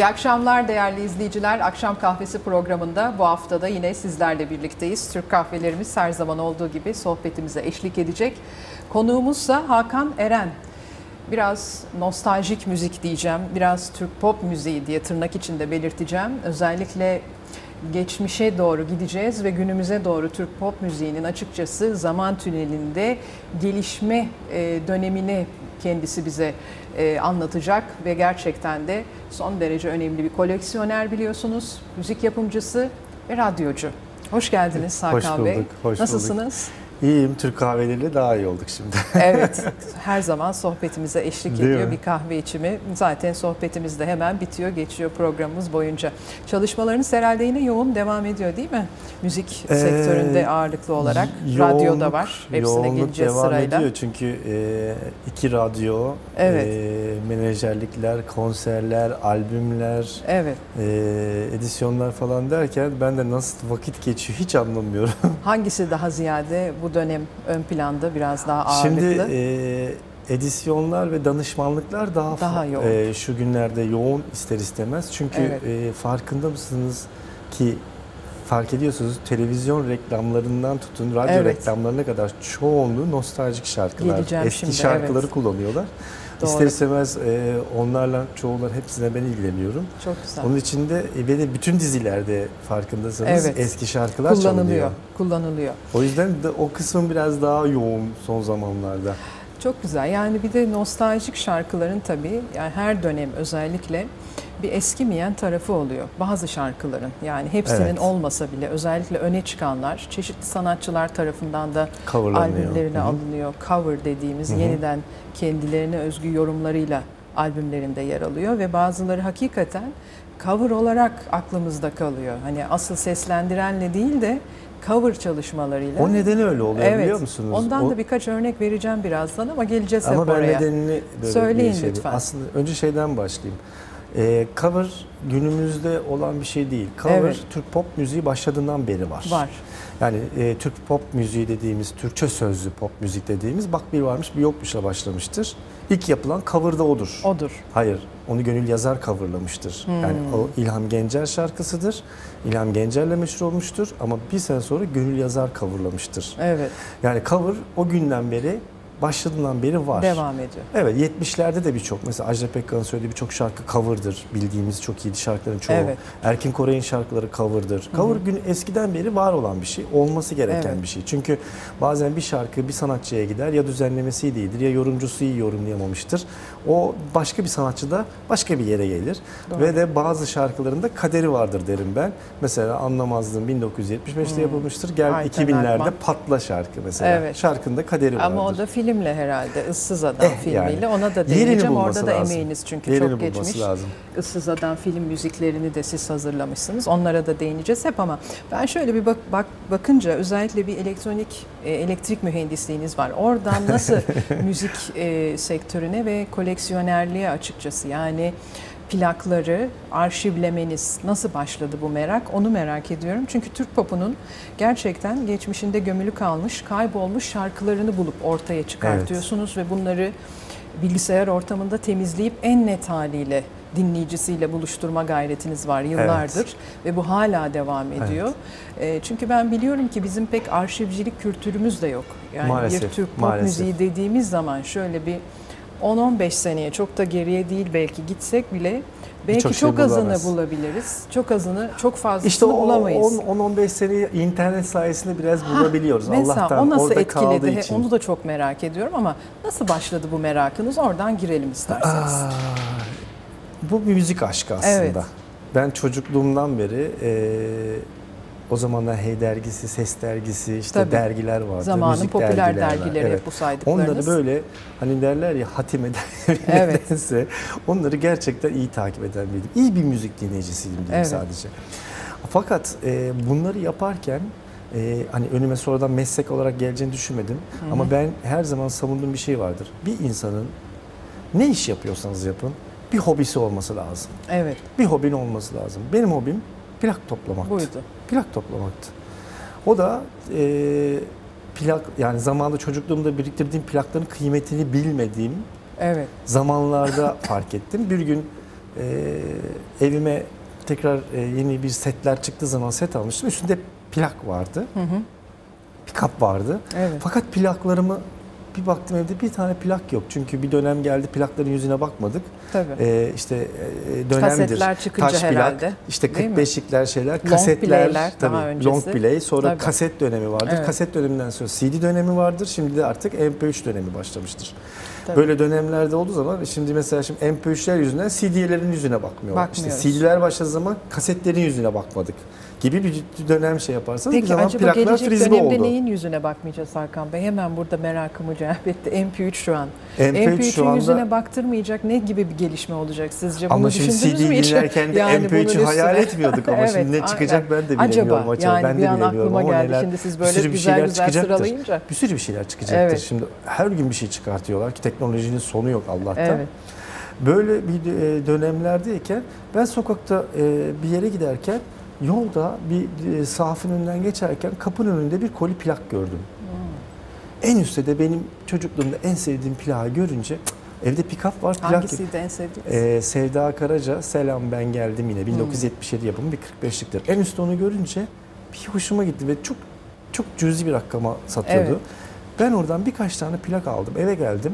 İyi akşamlar değerli izleyiciler. Akşam Kahvesi programında bu haftada yine sizlerle birlikteyiz. Türk kahvelerimiz her zaman olduğu gibi sohbetimize eşlik edecek. Konuğumuzsa Hakan Eren. Biraz nostaljik müzik diyeceğim, biraz Türk pop müziği diye tırnak içinde belirteceğim. Özellikle geçmişe doğru gideceğiz ve günümüze doğru Türk pop müziğinin açıkçası zaman tünelinde gelişme e, dönemini kendisi bize e, anlatacak ve gerçekten de son derece önemli bir koleksiyoner biliyorsunuz, müzik yapımcısı ve radyocu. Hoş geldiniz Hakan hoş Bey. bulduk, hoş Nasılsınız? İyiyim. Türk kahveleriyle daha iyi olduk şimdi. Evet, her zaman sohbetimize eşlik Değil ediyor mi? bir kahve içimi. Zaten sohbetimiz de hemen bitiyor, geçiyor programımız boyunca. Çalışmalarınız herhalde yine yoğun devam ediyor değil mi? Müzik Ee, sektöründe ağırlıklı olarak. Yoğunluk- Radyoda var. Hepsine geleceğiz devam sırayla. ediyor çünkü e, iki radyo, Evet. e, menajerlikler, konserler, albümler, Evet. e, edisyonlar falan derken ben de nasıl vakit geçiyor hiç anlamıyorum. Hangisi daha ziyade bu dönem ön planda biraz daha ağırlıklı? Şimdi e, edisyonlar ve danışmanlıklar daha Daha yoğun. e, şu günlerde yoğun ister istemez. Çünkü Evet. e, farkında mısınız ki fark ediyorsunuz televizyon reklamlarından tutun radyo Evet. reklamlarına kadar çoğunluğu nostaljik şarkılar. Geleceğim Eski şimdi, şarkıları evet. kullanıyorlar. Doğru. İster istemez e, onlarla çoğular hepsine ben ilgileniyorum. Çok güzel. Onun içinde e, ve de bütün dizilerde farkındaysanız Evet. eski şarkılar kullanılıyor. çalınıyor. Kullanılıyor. O yüzden de o kısmın biraz daha yoğun son zamanlarda. Çok güzel. Yani bir de nostaljik şarkıların tabii yani her dönem özellikle bir eskimeyen tarafı oluyor. Bazı şarkıların yani hepsinin Evet. olmasa bile özellikle öne çıkanlar çeşitli sanatçılar tarafından da albümlerine alınıyor. Cover dediğimiz Hı hı. yeniden kendilerine özgü yorumlarıyla albümlerinde yer alıyor ve bazıları hakikaten cover olarak aklımızda kalıyor. Hani asıl seslendirenle değil de cover çalışmalarıyla. O neden öyle oluyor Evet. biliyor musunuz? Ondan O- da birkaç örnek vereceğim birazdan ama geleceğiz Ama hep ben oraya. nedenini böyle Söyleyin şey lütfen. Aslında önce şeyden başlayayım. Ee, cover günümüzde olan bir şey değil. Cover Evet. Türk pop müziği başladığından beri var. Var. Yani e, Türk pop müziği dediğimiz, Türkçe sözlü pop müzik dediğimiz bak bir varmış bir yokmuşla başlamıştır. İlk yapılan cover da odur. Odur. Hayır, onu Gönül Yazar coverlamıştır. Hmm. Yani o İlham Gencer şarkısıdır. İlham Gencer'le meşhur olmuştur ama bir sene sonra Gönül Yazar coverlamıştır. Evet. Yani cover o günden beri başladığından beri var. Devam ediyor. Evet 70'lerde de birçok mesela Ajda Pekkan'ın söylediği birçok şarkı cover'dır. Bildiğimiz çok iyi şarkıların çoğu. Evet. Erkin Koray'ın şarkıları cover'dır. Cover gün eskiden beri var olan bir şey. Olması gereken Evet. bir şey. Çünkü bazen bir şarkı bir sanatçıya gider ya düzenlemesi iyi değildir ya yorumcusu iyi yorumlayamamıştır. O başka bir sanatçı da başka bir yere gelir. Doğru. Ve de bazı şarkıların da kaderi vardır derim ben. Mesela Anlamazdım 1975'te yapılmıştır. Gel Ayten 2000'lerde Alpman. Patla şarkı mesela. Evet. Şarkında kaderi vardır. Ama o da filmle herhalde. Issız Adam Eh, filmiyle. yani. Ona da değineceğim. Orada da lazım. emeğiniz çünkü Yerini çok geçmiş. lazım. Issız Adam film müziklerini de siz hazırlamışsınız. Onlara da değineceğiz hep ama ben şöyle bir bak, bak bakınca özellikle bir elektronik e, elektrik mühendisliğiniz var. Oradan nasıl müzik e, sektörüne ve koleksiyonerliğe açıkçası yani plakları arşivlemeniz nasıl başladı bu merak onu merak ediyorum. Çünkü Türk popunun gerçekten geçmişinde gömülü kalmış, kaybolmuş şarkılarını bulup ortaya çıkartıyorsunuz ve bunları bilgisayar ortamında temizleyip en net haliyle dinleyicisiyle buluşturma gayretiniz var yıllardır ve bu hala devam ediyor. E, çünkü ben biliyorum ki bizim pek arşivcilik kültürümüz de yok. Yani bir Maalesef, Türk pop maalesef. müziği dediğimiz zaman şöyle bir 10-15 seneye çok da geriye değil belki gitsek bile belki şey çok azını bulamaz. bulabiliriz. Çok azını, çok fazlasını İşte o bulamayız. 10-15 seneyi internet sayesinde biraz bulabiliyoruz. Mesela Allah'tan o nasıl orada kaldığı etkiledi? He, için. Onu da çok merak ediyorum ama nasıl başladı bu merakınız? Oradan girelim isterseniz. Aa, bu bir müzik aşkı aslında. Evet. Ben çocukluğumdan beri e, o zamanlar Hey dergisi, Ses dergisi, işte Tabii. dergiler vardı. Zamanın müzik popüler dergiler dergileri Evet. hep bu saydıklarınız. Onları böyle hani derler ya hatim eden Evet. onları gerçekten iyi takip eden biriydim. İyi bir müzik dinleyicisiydim diyeyim Evet. sadece. Fakat e, bunları yaparken e, hani önüme sonradan meslek olarak geleceğini düşünmedim. Ama ben her zaman savunduğum bir şey vardır. Bir insanın ne iş yapıyorsanız yapın bir hobisi olması lazım. Evet, Bir hobin olması lazım. Benim hobim plak toplamaktı. buydu. Plak toplamaktı. O da e, plak yani zamanında çocukluğumda biriktirdiğim plakların kıymetini bilmediğim Evet, zamanlarda fark ettim. Bir gün e, evime tekrar e, yeni bir setler çıktığı zaman set almıştım. Üstünde plak vardı. Hı hı. Pikap vardı. Evet. Fakat plaklarımı bir baktım evde bir tane plak yok. Çünkü bir dönem geldi plakların yüzüne bakmadık. Tabii. Ee, işte e, dönemdir. Kasetler çıkınca Taş plak, herhalde. işte değil mi? 45'likler şeyler, Long kasetler, play'ler tabii, daha öncesi. long play, sonra Tabii. kaset dönemi vardır. Evet. Kaset döneminden sonra CD dönemi vardır. Şimdi de artık MP3 dönemi başlamıştır. Tabii. Böyle dönemlerde olduğu zaman şimdi mesela şimdi MP3'ler yüzünden CD'lerin yüzüne bakmıyorlar. Bakmıyoruz. İşte CD'ler başladığı zaman kasetlerin yüzüne bakmadık gibi bir dönem şey yaparsanız bir Peki zaman acaba plaklar dönemde oldu. neyin yüzüne bakmayacağız Hakan Bey? Hemen burada merakımı celbetti. MP3 şu an. MP3 MP3'ün şu anda yüzüne baktırmayacak ne gibi bir gelişme olacak sizce? Bunu ama şimdi CD dinlerken de Yani bunun MP3'ü hayal etmiyorduk ama Evet, şimdi ne çıkacak ben de bilemiyorum Acaba acaba. yani ben de bir an bilemiyorum aklıma geldi. neler- Şimdi siz bir böyle sürü bir güzel güzel çıkacaktır. sıralayınca. Bir sürü bir şeyler çıkacaktır. Evet. Şimdi her gün bir şey çıkartıyorlar ki teknolojinin sonu yok Allah'tan. Evet. Böyle bir e, dönemlerdeyken ben sokakta e, bir yere giderken yolda bir e, sahafın önünden geçerken kapının önünde bir koli plak gördüm. Hmm. En üstte de benim çocukluğumda en sevdiğim plağı görünce evde pikap var plak Hangisiydi en sevdiğiniz? ee, Sevda Karaca Selam Ben Geldim Hmm. yine 1977 yapımı bir 45'liktir. En üstte onu görünce bir hoşuma gitti ve çok çok cüzi bir rakama satıyordu. Evet. Ben oradan birkaç tane plak aldım. Eve geldim.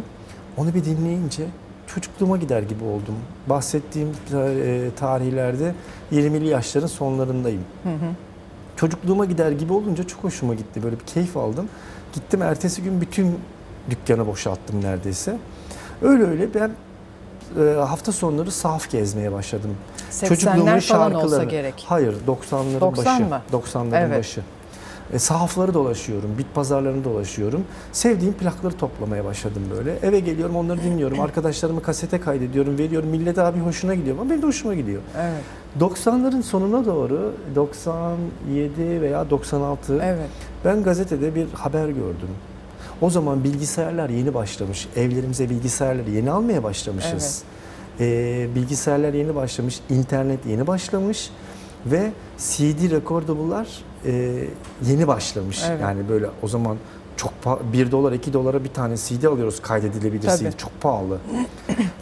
Onu bir dinleyince çocukluğuma gider gibi oldum. Bahsettiğim e, tarihlerde 20'li yaşların sonlarındayım. Hı hı. Çocukluğuma gider gibi olunca çok hoşuma gitti. Böyle bir keyif aldım. Gittim ertesi gün bütün dükkanı boşalttım neredeyse. Öyle öyle ben e, hafta sonları sahaf gezmeye başladım. 80'ler falan olsa gerek. Hayır 90'ların 90 başı. mı? 90'ların Evet. başı. E, sahafları dolaşıyorum, bit pazarlarını dolaşıyorum. Sevdiğim plakları toplamaya başladım böyle. Eve geliyorum onları dinliyorum. Arkadaşlarımı kasete kaydediyorum, veriyorum. Millete abi hoşuna gidiyor ama benim de hoşuma gidiyor. Evet. 90'ların sonuna doğru 97 veya 96 Evet. ben gazetede bir haber gördüm. O zaman bilgisayarlar yeni başlamış. Evlerimize bilgisayarları yeni almaya başlamışız. Ee, bilgisayarlar yeni başlamış, internet yeni başlamış ve CD recordable'lar e, yeni başlamış. Evet. Yani böyle o zaman çok 1 dolar 2 dolara bir tane CD alıyoruz kaydedilebilir Tabii. CD. Çok pahalı.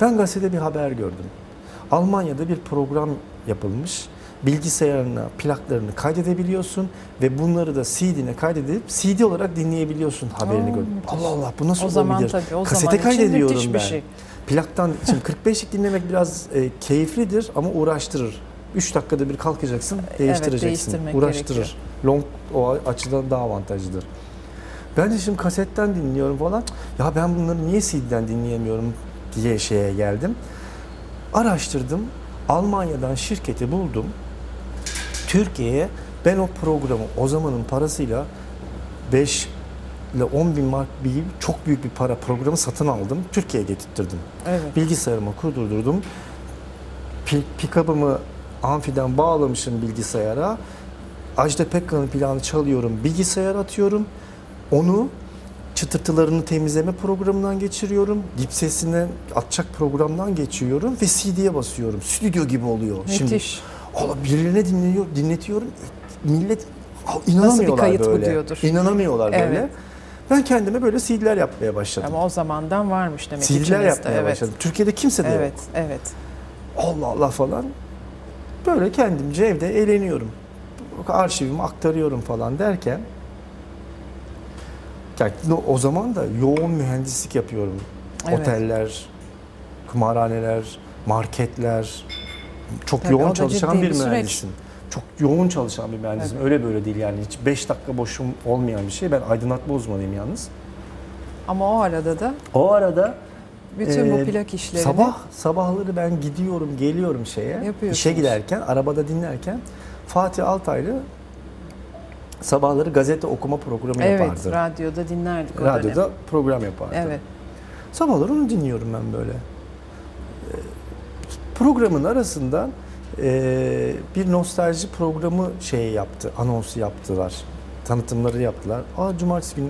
ben gazetede bir haber gördüm. Almanya'da bir program yapılmış. Bilgisayarına plaklarını kaydedebiliyorsun ve bunları da CD'ne kaydedip CD olarak dinleyebiliyorsun haberini gördüm. Allah Allah bu nasıl O zaman olabilir? tabii o Kasete zaman kaydediyorum ben. bir şey. Plaktan şimdi 45'lik dinlemek biraz e, keyiflidir ama uğraştırır. 3 dakikada bir kalkacaksın, değiştireceksin. değiştirmek Uğraştırır. gerekiyor. Long o açıdan daha avantajlıdır. Ben de şimdi kasetten dinliyorum falan. Ya ben bunları niye CD'den dinleyemiyorum diye şeye geldim. Araştırdım. Almanya'dan şirketi buldum. Türkiye'ye ben o programı o zamanın parasıyla 5 ile 10 bin mark bir çok büyük bir para programı satın aldım. Türkiye'ye getirttirdim. Evet. Bilgisayarıma kurdurdum. Pi- Pick-up'ımı amfiden bağlamışım bilgisayara. Ajda Pekkan'ın planı çalıyorum, bilgisayara atıyorum. Onu çıtırtılarını temizleme programından geçiriyorum. Dip sesinden atacak programdan geçiriyorum ve CD'ye basıyorum. Stüdyo gibi oluyor. Şimdi Müthiş. Allah birilerine dinliyor, dinletiyorum. Millet "Aa, inanamıyorlar kayıt bu böyle. diyordur. İnanamıyorlar böyle. Evet. Ben kendime böyle CD'ler yapmaya başladım. Ama o zamandan varmış demek CD'ler içinizde. yapmaya evet. başladım. Türkiye'de kimse de yok. Evet, evet. Allah Allah falan. Böyle kendimce evde eğleniyorum. Arşivimi aktarıyorum falan derken yani o zaman da yoğun mühendislik yapıyorum. Evet. Oteller, kumarhaneler, marketler. Çok Tabii, yoğun çalışan bir süreç. mühendisim. Çok yoğun çalışan bir mühendisim. Öyle böyle değil yani. Hiç 5 dakika boşum olmayan bir şey. Ben aydınlatma uzmanıyım yalnız. Ama o arada da O arada bütün bu plak işlerini Sabah sabahları ben gidiyorum, geliyorum şeye. İşe giderken, arabada dinlerken Fatih Altaylı sabahları gazete okuma programı evet yapardı. radyoda dinlerdik o Radyoda dönem. program yapardı. Evet. Sabahları onu dinliyorum ben böyle. Ee, Programın arasından e, bir nostalji programı şeyi yaptı, anonsu yaptılar. Tanıtımları yaptılar. Aa cumartesi günü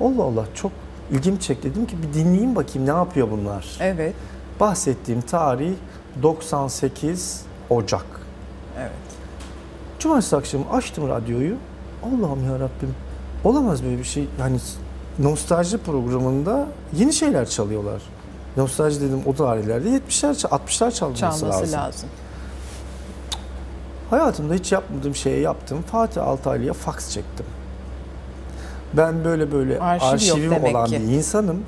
Allah Allah çok ilgimi çekti. Dedim ki bir dinleyeyim bakayım ne yapıyor bunlar. Evet. Bahsettiğim tarih 98 Ocak. Evet. Cumartesi akşamı açtım radyoyu. Allah'ım ya Rabbim. Olamaz böyle bir şey. Yani nostalji programında yeni şeyler çalıyorlar. Nostalji dedim o tarihlerde 70'ler, 60'lar çalması, Çalması lazım. lazım. Hayatımda hiç yapmadığım şeyi yaptım. Fatih Altaylı'ya fax çektim. Ben böyle böyle Arşiv arşivim olan ki. bir insanım.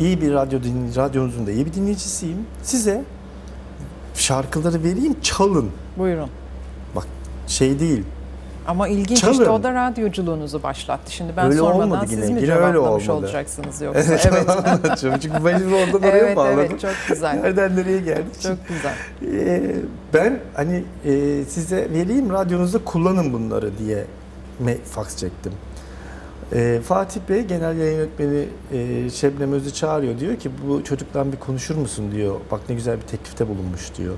İyi bir radyo din, radyonuzun da iyi bir dinleyicisiyim. Size şarkıları vereyim çalın. Buyurun. Şey değil. Ama ilginç Çalın. işte o da radyoculuğunuzu başlattı. Şimdi ben Öyle sormadan olmadı siz mi Yine öyle olmadı. olacaksınız yoksa? Evet, evet. anlatıyorum. Çünkü beni oradan oraya evet, bağladım. evet çok güzel. Nereden nereye geldik? Çok güzel. Ee, ben hani e, size vereyim radyonuzda kullanın bunları diye me- fax çektim. Ee, Fatih Bey genel yayın yönetmeni e, Şebnem Öz'ü çağırıyor. Diyor ki bu çocuktan bir konuşur musun diyor. Bak ne güzel bir teklifte bulunmuş diyor.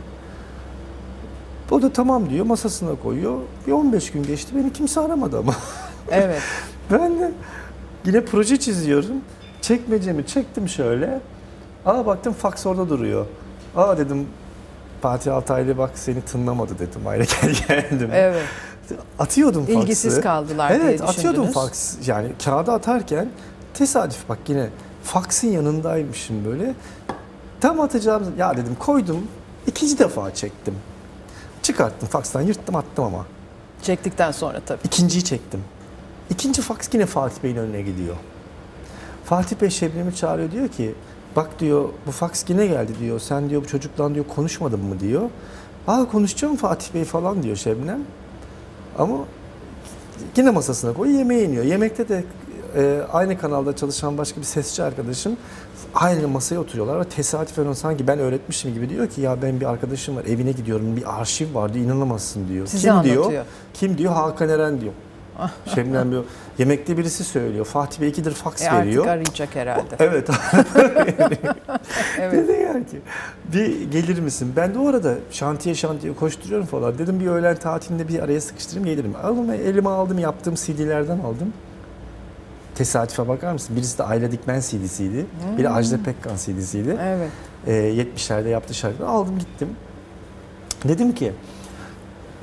O da tamam diyor masasına koyuyor. Bir 15 gün geçti beni kimse aramadı ama. Evet. Ben de yine proje çiziyorum. Çekmecemi çektim şöyle. Aa baktım fax orada duruyor. Aa dedim Fatih Altaylı bak seni tınlamadı dedim. Ayrı gel geldim. Evet. Atıyordum faxı. İlgisiz kaldılar diye Evet atıyordum fax. Yani kağıda atarken tesadüf bak yine faxın yanındaymışım böyle. Tam atacağım ya dedim koydum. ikinci defa çektim. Çıkarttım faxtan yırttım attım ama. Çektikten sonra tabii. İkinciyi çektim. İkinci fax yine Fatih Bey'in önüne gidiyor. Fatih Bey Şebnem'i çağırıyor diyor ki bak diyor bu fax yine geldi diyor. Sen diyor bu çocukla diyor konuşmadın mı diyor. Aa konuşacağım Fatih Bey falan diyor Şebnem. Ama yine masasına koy yemeğe iniyor. Yemekte de e, aynı kanalda çalışan başka bir sesçi arkadaşım aynı masaya oturuyorlar ve tesadüfen sanki ben öğretmişim gibi diyor ki ya ben bir arkadaşım var evine gidiyorum bir arşiv var diyor inanamazsın diyor. Size Kim anlatıyor. diyor? Kim diyor? Hakan Eren diyor. Şebnem diyor. Yemekte birisi söylüyor. Fatih Bey ikidir fax E artık veriyor. arayacak herhalde. Evet. Evet. Dedi yani ki bir gelir misin? Ben de o arada şantiye şantiye koşturuyorum falan. Dedim bir öğlen tatilinde bir araya sıkıştırayım gelirim. Aldım elime aldım yaptığım CD'lerden aldım. Tesadüfe bakar mısın? Birisi de Ayla Dikmen CD'siydi. Biri Ajda Pekkan CD'siydi. Evet. Ee, 70'lerde yaptığı şarkıları aldım gittim. Dedim ki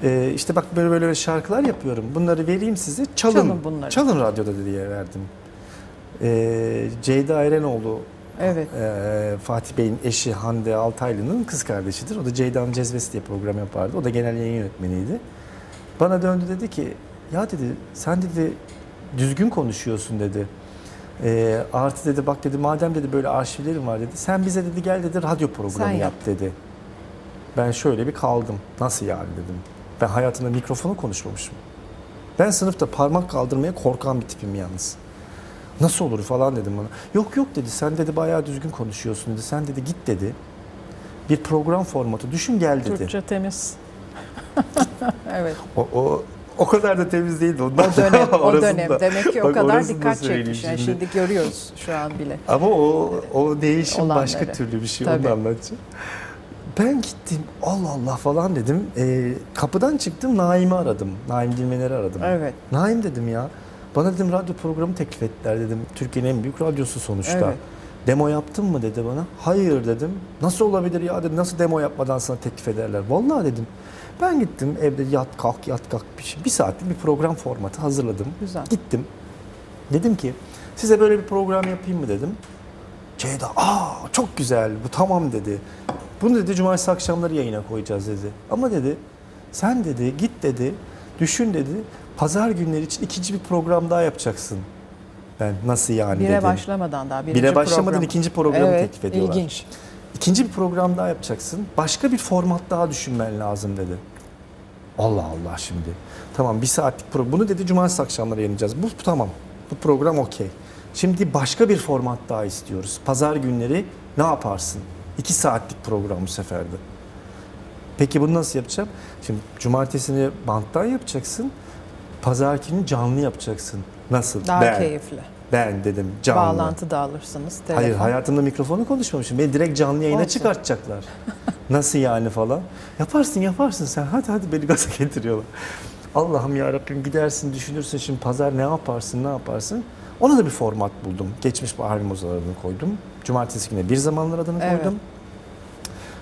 e, işte bak böyle böyle şarkılar yapıyorum. Bunları vereyim size. Çalın. Çalın bunları. Çalın radyoda diye verdim. Ee, Ceyda Erenoğlu Evet. e, Fatih Bey'in eşi Hande Altaylı'nın kız kardeşidir. O da Ceyda'nın Cezvesi diye program yapardı. O da genel yayın yönetmeniydi. Bana döndü dedi ki ya dedi sen dedi düzgün konuşuyorsun dedi. Ee, artı dedi bak dedi madem dedi böyle arşivlerim var dedi. Sen bize dedi gel dedi radyo programı Sen yap. yap. dedi. Ben şöyle bir kaldım. Nasıl yani dedim. Ben hayatımda mikrofona konuşmamışım. Ben sınıfta parmak kaldırmaya korkan bir tipim yalnız. Nasıl olur falan dedim bana. Yok yok dedi sen dedi bayağı düzgün konuşuyorsun dedi. Sen dedi git dedi. Bir program formatı düşün gel dedi. Türkçe temiz. evet. O, o, o kadar da temiz değildi ondan. O dönem, o dönem. Demek ki o Bak kadar dikkat çekmiş. Yani şimdi. görüyoruz şu an bile. Ama o o değişim Olanları. başka türlü bir şey Tabii. onu anlatacağım. Ben gittim Allah Allah falan dedim. Ee, kapıdan çıktım Naim'i aradım. Naim Dilmener'i aradım. Evet. Naim dedim ya. Bana dedim radyo programı teklif ettiler dedim. Türkiye'nin en büyük radyosu sonuçta. Evet. Demo yaptın mı dedi bana. Hayır dedim. Nasıl olabilir ya dedim. Nasıl demo yapmadan sana teklif ederler. Vallahi dedim. Ben gittim evde yat kalk yat kalk bir, şey. bir saatlik bir program formatı hazırladım. Güzel. Gittim. Dedim ki size böyle bir program yapayım mı dedim. Ceyda aa çok güzel bu tamam dedi. Bunu dedi cumartesi akşamları yayına koyacağız dedi. Ama dedi sen dedi git dedi düşün dedi pazar günleri için ikinci bir program daha yapacaksın. Ben nasıl yani Bire dedim. başlamadan daha birinci Bire başlamadan program. ikinci programı evet, teklif ediyorlar. ilginç. İkinci bir program daha yapacaksın. Başka bir format daha düşünmen lazım dedi. Allah Allah şimdi. Tamam bir saatlik program. Bunu dedi cumartesi akşamları yayınlayacağız. Bu tamam. Bu program okey. Şimdi başka bir format daha istiyoruz. Pazar günleri ne yaparsın? İki saatlik program bu seferde. Peki bunu nasıl yapacağım? Şimdi cumartesini banttan yapacaksın. Pazar günü canlı yapacaksın. Nasıl? Daha ben, keyifli. Ben dedim canlı. Bağlantı da alırsınız. Telefon. Hayır hayatımda mikrofonu konuşmamışım. Beni direkt canlı yayına Olsun. çıkartacaklar. Nasıl yani falan. Yaparsın yaparsın sen. Hadi hadi beni gaza getiriyorlar. Allah'ım ya Rabbim gidersin düşünürsün şimdi pazar ne yaparsın ne yaparsın. Ona da bir format buldum. Geçmiş bahar mozalarını koydum. Cumartesi günü bir zamanlar adını Evet. koydum.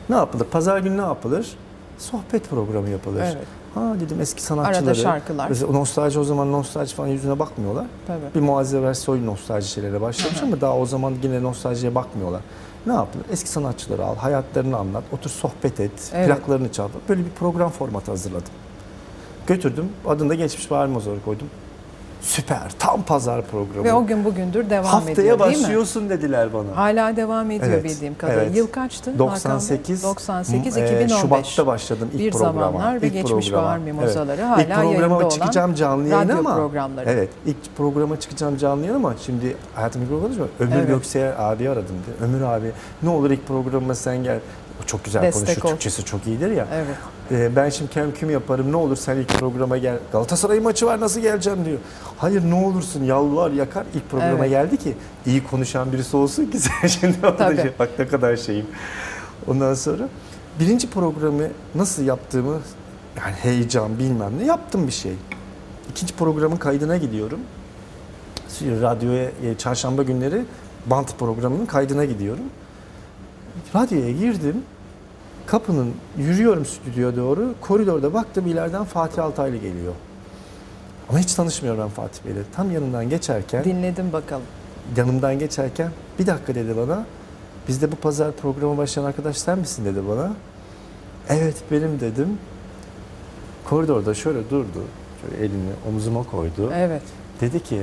Ne yapılır? Pazar günü ne yapılır? Sohbet programı yapılır. Evet. Ha dedim eski sanatçıları. Arada şarkılar. Mesela nostalji o zaman nostalji falan yüzüne bakmıyorlar. Tabii. Bir Muazzez Ersoy nostalji şeylere başlamış ama daha o zaman yine nostaljiye bakmıyorlar. Ne yaptın? Eski sanatçıları al, hayatlarını anlat, otur sohbet et, Evet. plaklarını çal. Böyle bir program formatı hazırladım. Götürdüm, adını da Geçmiş Bahar Mozarı koydum. Süper, tam pazar programı. Ve o gün bugündür devam Haftaya ediyor değil mi? başlıyorsun dediler bana. Hala devam ediyor Evet, bildiğim kadarıyla. evet. Yıl kaçtı? Hakan Bey? 98, 98 e, 2015. Şubat'ta başladım ilk Bir programa. zamanlar ve geçmiş programa. bahar mimozaları hala İlk programa yayında çıkacağım canlı yayın ama programları. Evet, ilk programa çıkacağım canlı yayın ama şimdi hayatım ilk programı? Ömür Evet. Gökseyer abi aradım. Dedi. Ömür abi ne olur ilk programa sen gel. O çok güzel Destek konuşur. ol. Türkçesi çok iyidir ya. Evet. Ee, ben şimdi kem küm yaparım ne olur sen ilk programa gel. Galatasaray maçı var nasıl geleceğim diyor. Hayır ne olursun yalvar yakar ilk programa Evet. geldi ki iyi konuşan birisi olsun ki sen şimdi şey- bak ne kadar şeyim. Ondan sonra birinci programı nasıl yaptığımı yani heyecan bilmem ne yaptım bir şey. İkinci programın kaydına gidiyorum. Radyoya e, çarşamba günleri bant programının kaydına gidiyorum. Radyoya girdim. Kapının yürüyorum stüdyoya doğru. Koridorda baktım ileriden Fatih Altaylı geliyor. Ama hiç tanışmıyorum ben Fatih Bey'le. Tam yanından geçerken, Dinledim bakalım. yanımdan geçerken bir dakika dedi bana. Bizde bu pazar programa başlayan arkadaş sen misin dedi bana. Evet benim dedim. Koridorda şöyle durdu. Şöyle elini omzuma koydu. Evet. Dedi ki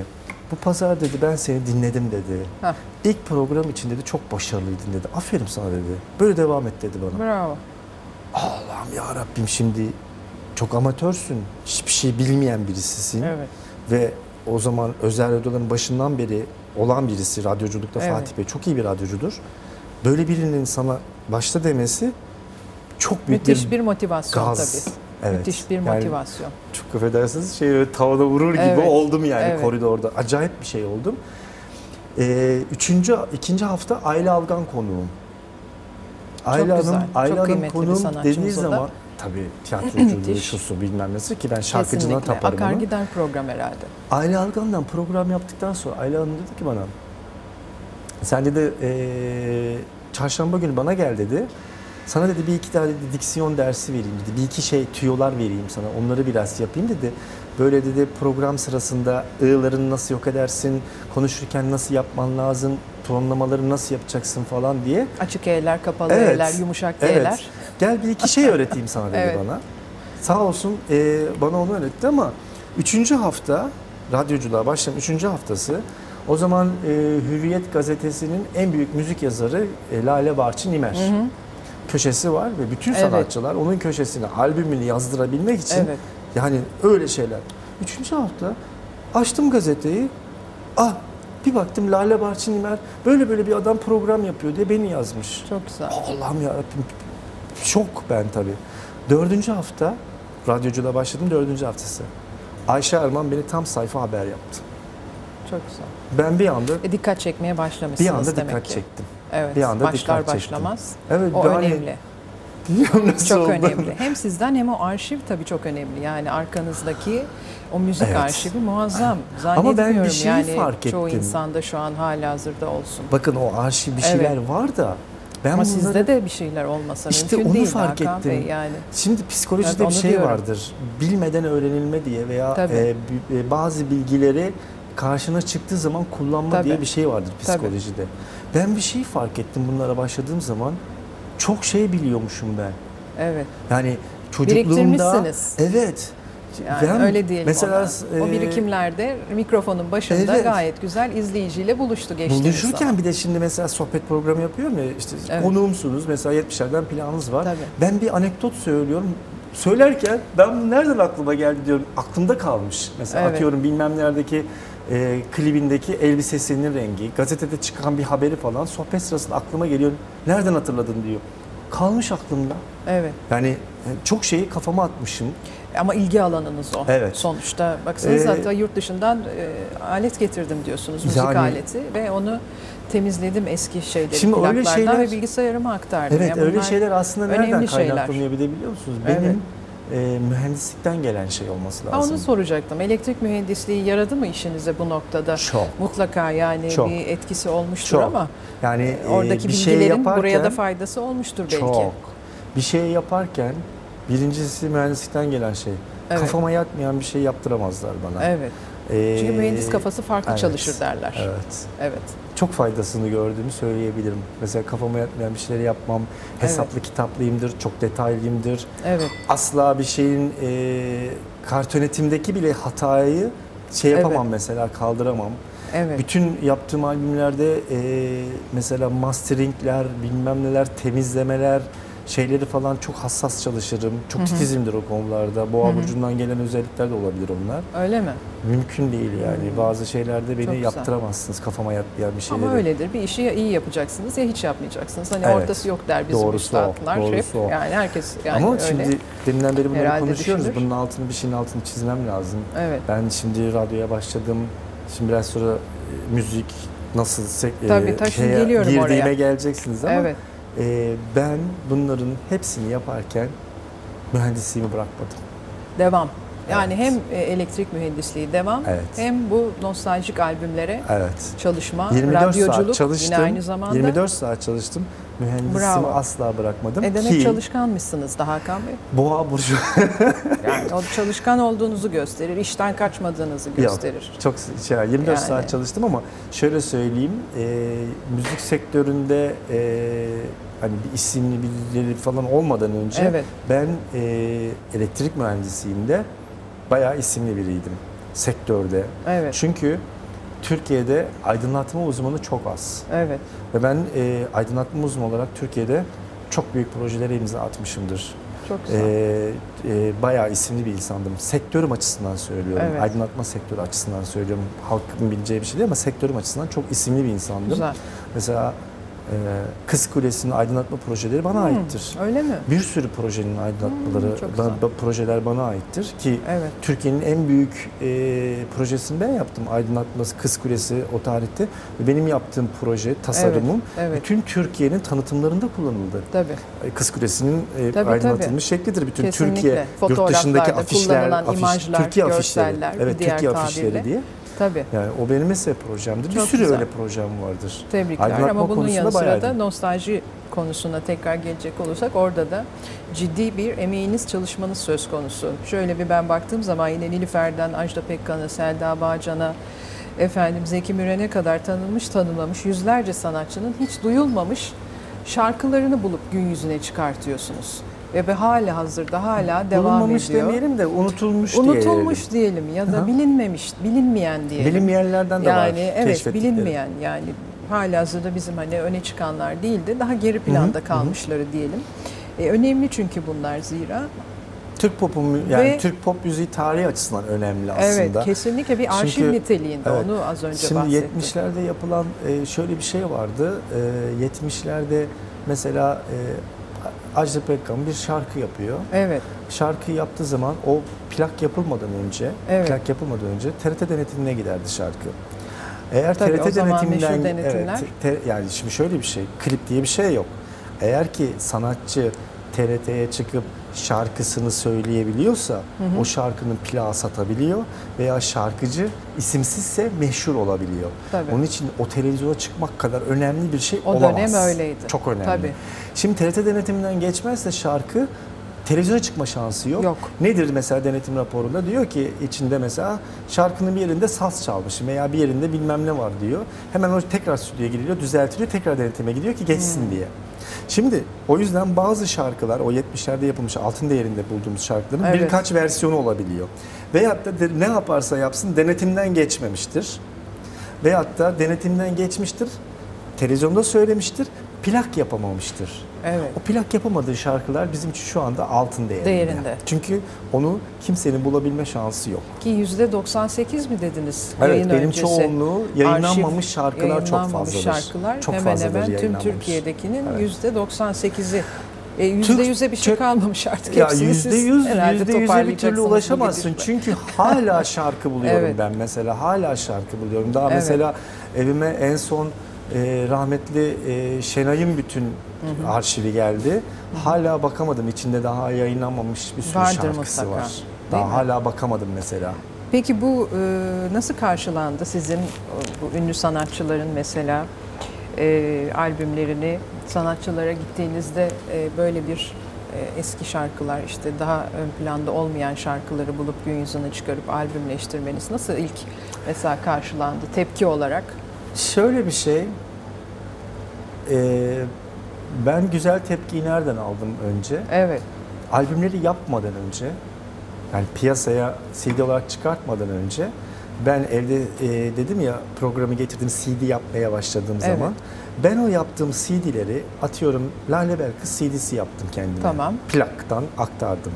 bu pazar dedi ben seni dinledim dedi. Hah. İlk program için dedi çok başarılıydın dedi. Aferin sana dedi. Böyle devam et dedi bana. Bravo. Allah'ım ya Rabbim şimdi çok amatörsün. Hiçbir şey bilmeyen birisisin. Evet. Ve o zaman özel radyoların başından beri olan birisi radyoculukta Evet. Fatih Bey çok iyi bir radyocudur. Böyle birinin sana başta demesi çok büyük Müthiş bir, bir motivasyon gaz. tabii. Evet. Müthiş bir Yani motivasyon. çok affedersiniz şey tavada vurur gibi Evet. oldum yani Evet. koridorda. Acayip bir şey oldum. Ee, üçüncü, ikinci hafta Ayla Algan konuğum. Ayla güzel, Hanım, çok Ayla Hanım kıymetli bir konuğum dediği zaman tabii tiyatroculuğu, şusu bilmem nesi ki ben şarkıcına taparım Akar ona. gider program herhalde. Ayla Algan'dan program yaptıktan sonra Ayla Hanım dedi ki bana sen dedi eee, çarşamba günü bana gel dedi. Sana dedi bir iki tane dedi, diksiyon dersi vereyim dedi. Bir iki şey tüyolar vereyim sana. Onları biraz yapayım dedi. Böyle dedi program sırasında ığlarını nasıl yok edersin, konuşurken nasıl yapman lazım, tonlamaları nasıl yapacaksın falan diye. Açık E'ler, kapalı Evet. E'ler, yumuşak Evet. E'ler. Gel bir iki şey öğreteyim sana dedi Evet. bana. Sağ olsun e, bana onu öğretti ama üçüncü hafta radyoculuğa başlayan üçüncü haftası o zaman e, Hürriyet gazetesinin en büyük müzik yazarı e, Lale Barçın İmer. Hı hı. Köşesi var ve bütün Evet. sanatçılar onun köşesine albümünü yazdırabilmek için Evet. yani öyle şeyler. Üçüncü hafta açtım gazeteyi. Ah bir baktım Lale Barçın İmer böyle böyle bir adam program yapıyor diye beni yazmış. Çok güzel. Allah'ım ya Şok ben tabii. Dördüncü hafta radyoculuğa başladım dördüncü haftası. Ayşe Erman beni tam sayfa haber yaptı. Çok güzel. Ben bir anda E, dikkat çekmeye başlamışsınız bir anda demek dikkat ki. çektim. Evet. Bir anda Başlar dikkat çektim. başlamaz. Evet O hani önemli. Çok oldu. önemli. Hem sizden hem o arşiv tabii çok önemli. Yani arkanızdaki o müzik Evet. arşivi muazzam. Ama ben bir Zannetmiyorum şeyi yani fark çoğu ettim. insanda şu an hala hazırda olsun. Bakın o arşiv bir şeyler var da ben Ama bunları sizde de bir şeyler olmasa İşte mümkün onu değil fark Hakan ettim. Bey yani. Şimdi psikolojide Evet, bir şey diyorum. vardır. Bilmeden öğrenilme diye veya Tabii. e, e, bazı bilgileri karşına çıktığı zaman kullanma Tabii. diye bir şey vardır Tabii. Ben bir şey fark ettim bunlara başladığım zaman. Çok şey biliyormuşum ben. Evet. Yani çocukluğumda Biriktirmişsiniz. evet. Yani Ben öyle diyelim mesela, ona. O e, birikimlerde mikrofonun başında evet. gayet güzel izleyiciyle buluştu geçtiğimiz Buluşurken zaman. bir de şimdi mesela sohbet programı yapıyorum ya işte Evet. konuğumsunuz mesela 70'lerden planınız var. Tabii. Ben bir anekdot söylüyorum. Söylerken ben nereden aklıma geldi diyorum. Aklımda kalmış. Mesela Evet. atıyorum bilmem neredeki e, klibindeki elbisesinin rengi, gazetede çıkan bir haberi falan sohbet sırasında aklıma geliyor. Nereden hatırladın diyor. Kalmış aklımda. Evet. Yani e, çok şeyi kafama atmışım. Ama ilgi alanınız o. Evet. Sonuçta baksanız Ee, hatta yurt dışından e, alet getirdim diyorsunuz. Müzik Yani- aleti ve onu temizledim eski şeyleri Şimdi öyle şeyler- ve bilgisayarıma aktardım. Evet Yani öyle şeyler aslında nereden kaynaklanıyor bir de biliyor musunuz? Evet. E, mühendislikten gelen şey olması Ha, lazım. onu soracaktım. Elektrik mühendisliği yaradı mı işinize bu noktada? Çok. Mutlaka yani Çok. bir etkisi olmuştur Çok. ama Yani e, e, oradaki bir şey bilgilerin yaparken buraya da faydası olmuştur belki. çok. Bir şey yaparken birincisi mühendislikten gelen şey. Evet. Kafama yatmayan bir şey yaptıramazlar bana. Evet. Ee, Çünkü mühendis kafası farklı evet, çalışır derler. Evet. Evet. Çok faydasını gördüğümü söyleyebilirim. Mesela kafama yatmayan bir şeyleri yapmam, hesaplı kitaplıyımdır, çok detaylıyımdır. Evet. Asla bir şeyin e, kart yönetimdeki bile hatayı şey yapamam Evet. mesela kaldıramam. Evet. Bütün yaptığım albümlerde e, mesela masteringler, bilmem neler, temizlemeler şeyleri falan çok hassas çalışırım. Çok titizimdir o konularda. Boğa burcundan gelen özellikler de olabilir onlar. Öyle mi? Mümkün değil yani. Hmm. Bazı şeylerde beni Çok güzel. yaptıramazsınız kafama yatmayan bir şeyleri. Ama öyledir. Bir işi ya iyi yapacaksınız ya hiç yapmayacaksınız. Hani Evet. ortası yok der bizim Doğrusu o, üstadlar. doğrusu Hep. o. Yani herkes yani Ama öyle. şimdi deminden beri bunları Herhalde konuşuyoruz. düşünür. Bunun altını bir şeyin altını çizmem lazım. Evet. Ben şimdi radyoya başladım. Şimdi biraz sonra e, müzik nasıl sek- Tabii, tabii, şimdi şeye geliyorum girdiğime oraya. geleceksiniz ama Evet. E, ben bunların hepsini yaparken mühendisliğimi bırakmadım. Devam. Yani Evet. hem e, elektrik mühendisliği devam Evet. hem bu nostaljik albümlere Evet. çalışma, 24 radyoculuk saat çalıştım. yine aynı zamanda. 24 saat çalıştım. Mühendisliğimi Bravo. asla bırakmadım E demek ki çalışkanmışsınız da Hakan Bey. Boğa burcu Yani o çalışkan olduğunuzu gösterir, işten kaçmadığınızı gösterir. çok şey, 24 Yani. saat çalıştım ama şöyle söyleyeyim e, müzik sektöründe e, hani bir isimli birileri falan olmadan önce Evet. ben e, elektrik mühendisliğinde bayağı isimli biriydim sektörde. Evet. Çünkü Türkiye'de aydınlatma uzmanı çok az. Evet. Ve ben e, aydınlatma uzmanı olarak Türkiye'de çok büyük projelere imza atmışımdır. Çok güzel. E, e, bayağı isimli bir insandım. Sektörüm açısından söylüyorum. Evet. Aydınlatma sektörü açısından söylüyorum. Halkın bileceği bir şey değil ama sektörüm açısından çok isimli bir insandım. güzel. Mesela Kız Kulesi'nin aydınlatma projeleri bana Hmm, aittir. Öyle mi? Bir sürü projenin aydınlatmaları, Hmm, ba- güzel. ba- projeler bana aittir ki Evet. Türkiye'nin en büyük e, projesini ben yaptım. Aydınlatması Kız Kulesi o tarihte. Benim yaptığım proje, tasarımım Evet. bütün Türkiye'nin tanıtımlarında kullanıldı. Tabii. E, Kız Kulesi'nin e, Tabii, aydınlatılmış şeklidir. Bütün Kesinlikle. Türkiye, yurt dışındaki afişler, afiş, imajlar, Türkiye afişleri. Evet, Türkiye tabirle. afişleri diye. Tabii. Yani o benim mesela projemdir. Bir Çok sürü güzel. öyle projem vardır. Tebrikler Aydınlatma ama bunun yanı sıra da nostalji konusuna tekrar gelecek olursak orada da ciddi bir emeğiniz, çalışmanız söz konusu. Şöyle bir ben baktığım zaman yine Nilüfer'den Ajda Pekkan'a, Selda Bağcan'a, efendim Zeki Müren'e kadar tanınmış, tanımlamış yüzlerce sanatçının hiç duyulmamış şarkılarını bulup gün yüzüne çıkartıyorsunuz. Ve hala hazırda hala devam Bulunmamış ediyor. demeyelim de unutulmuş, Unutulmuş diyelim ya da Aha. bilinmemiş, bilinmeyen diyelim. Bilinmeyenlerden de var. Yani evet bilinmeyen yani hala hazırda bizim hani öne çıkanlar değil de daha geri planda Hı hı, kalmışları diyelim. E, önemli çünkü bunlar zira. Türk popu yani Ve- Türk pop müziği tarihi açısından önemli Evet aslında. kesinlikle bir arşiv Çünkü- niteliğinde evet. onu az önce Şimdi bahsettim. 70'lerde yapılan e, şöyle bir şey vardı. E, 70'lerde mesela e, Ajda Pekkan bir şarkı yapıyor. Evet Şarkıyı yaptığı zaman o plak yapılmadan önce, Evet. plak yapılmadan önce TRT denetimine giderdi şarkı. Eğer Tabii, TRT denetiminden denetimler. evet, te- yani şimdi şöyle bir şey, klip diye bir şey yok. Eğer ki sanatçı TRT'ye çıkıp şarkısını söyleyebiliyorsa o şarkının plağı satabiliyor veya şarkıcı isimsizse meşhur olabiliyor. Tabii. Onun için o televizyona çıkmak kadar önemli bir şey O olamaz. dönem öyleydi. Çok önemli. Tabii. Şimdi TRT denetiminden geçmezse şarkı televizyona çıkma şansı yok. Yok. Nedir mesela denetim raporunda? Diyor ki içinde mesela şarkının bir yerinde saz çalmış veya bir yerinde bilmem ne var diyor. Hemen o tekrar stüdyoya gidiliyor, düzeltiliyor, tekrar denetime gidiyor ki geçsin Hmm. diye. Şimdi o yüzden bazı şarkılar o 70'lerde yapılmış altın değerinde bulduğumuz şarkıların Evet. birkaç versiyonu olabiliyor. Veyahut da ne yaparsa yapsın denetimden geçmemiştir. Veyahut da denetimden geçmiştir, televizyonda söylemiştir, plak yapamamıştır. evet. O plak yapamadığı şarkılar bizim için şu anda altın değerinde. Değerinde. Çünkü onu kimsenin bulabilme şansı yok. Ki yüzde 98 mi dediniz Evet, yayın benim öncesi? çoğunluğu yayınlanmamış Arşiv, şarkılar çok yayınlanmamış fazladır. şarkılar Çok hemen fazladır hemen tüm. Türkiye'dekinin Evet. yüzde 98'i. E, yüzde Türk- yüze bir şey Türk- kalmamış artık. Ya Hepsini yüzde siz yüz, herhalde yüzde yüze bir türlü ulaşamazsın. Çünkü hala şarkı buluyorum Evet. ben mesela. Hala şarkı buluyorum. Daha Evet. mesela evime en son e, rahmetli e, Şenay'ın bütün arşivi geldi. Hala bakamadım. İçinde daha yayınlanmamış bir sürü Vardır şarkısı mutlaka, var. değil Daha mi? hala bakamadım mesela. Peki bu e, nasıl karşılandı sizin bu ünlü sanatçıların mesela e, albümlerini sanatçılara gittiğinizde e, böyle bir e, eski şarkılar işte daha ön planda olmayan şarkıları bulup gün yüzüne çıkarıp albümleştirmeniz nasıl ilk mesela karşılandı tepki olarak? Şöyle bir şey. Ee, ben güzel tepkiyi nereden aldım önce? Evet. Albümleri yapmadan önce, yani piyasaya CD olarak çıkartmadan önce ben evde e, dedim ya programı getirdim CD yapmaya başladığım Evet. zaman ben o yaptığım CD'leri atıyorum Lale Belkıs CD'si yaptım kendime. Tamam. Plaktan aktardım.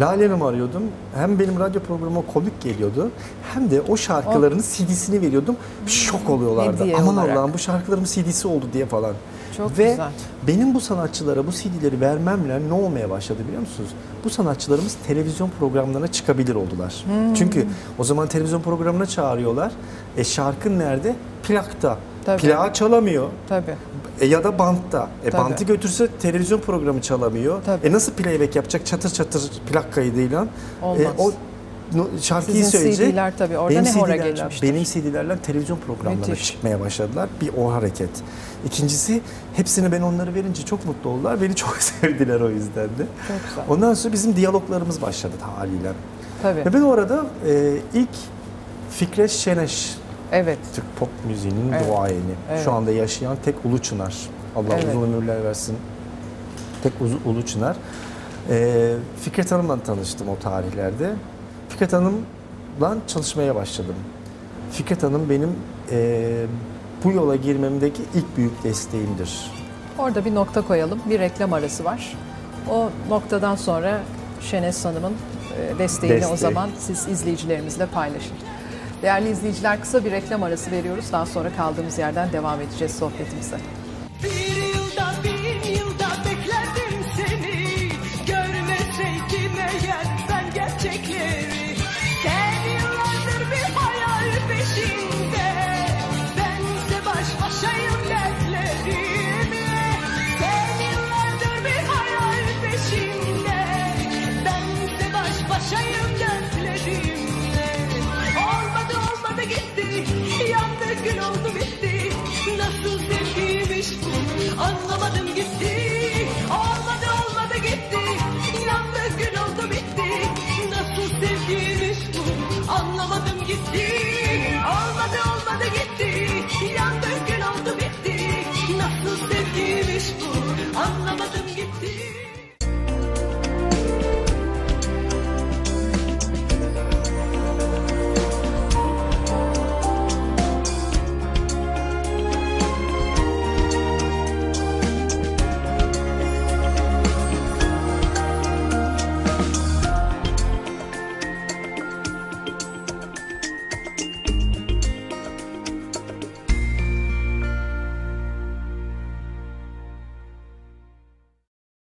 Lale Hanım'ı arıyordum. Hem benim radyo programıma komik geliyordu hem de o şarkıların CD'sini veriyordum. Şok oluyorlardı. Hediye Aman olarak. Allah'ım bu şarkıların CD'si oldu diye falan. Çok Ve güzel. benim bu sanatçılara bu CD'leri vermemle ne olmaya başladı biliyor musunuz? Bu sanatçılarımız televizyon programlarına çıkabilir oldular. Hmm. Çünkü o zaman televizyon programına çağırıyorlar. E şarkın nerede? Plakta. Tabii. Plağı çalamıyor. Tabii. E ya da bantta. E Tabii. bantı götürse televizyon programı çalamıyor. Tabii. E nasıl playback yapacak çatır çatır plak kaydıyla? Olmaz. E, o no- şarkıyı Sizin söyleyecek. CD'ler tabii orada Benim ne hora geçmiştir. Benim CD'lerle televizyon programlarına Müthiş. çıkmaya başladılar. Bir o hareket. İkincisi hepsini ben onları verince çok mutlu oldular. Beni çok sevdiler o yüzden de. Çok güzel. Ondan sonra bizim diyaloglarımız başladı haliyle. Tabii. Ve ben orada e, ilk Fikret Şeneş Evet. Türk pop müziğinin Evet. duayeni. Evet. Şu anda yaşayan tek Ulu Çınar. Allah Evet. uzun ömürler versin. Tek Uz- Ulu Çınar. Ee, Fikret Hanım'la tanıştım o tarihlerde. Fikret Hanım'la çalışmaya başladım. Fikret Hanım benim e, bu yola girmemdeki ilk büyük desteğimdir. Orada bir nokta koyalım. Bir reklam arası var. O noktadan sonra Şenes Hanım'ın e, desteğini o Desteği. zaman siz izleyicilerimizle paylaşın. Değerli izleyiciler kısa bir reklam arası veriyoruz. Daha sonra kaldığımız yerden devam edeceğiz sohbetimize. You know.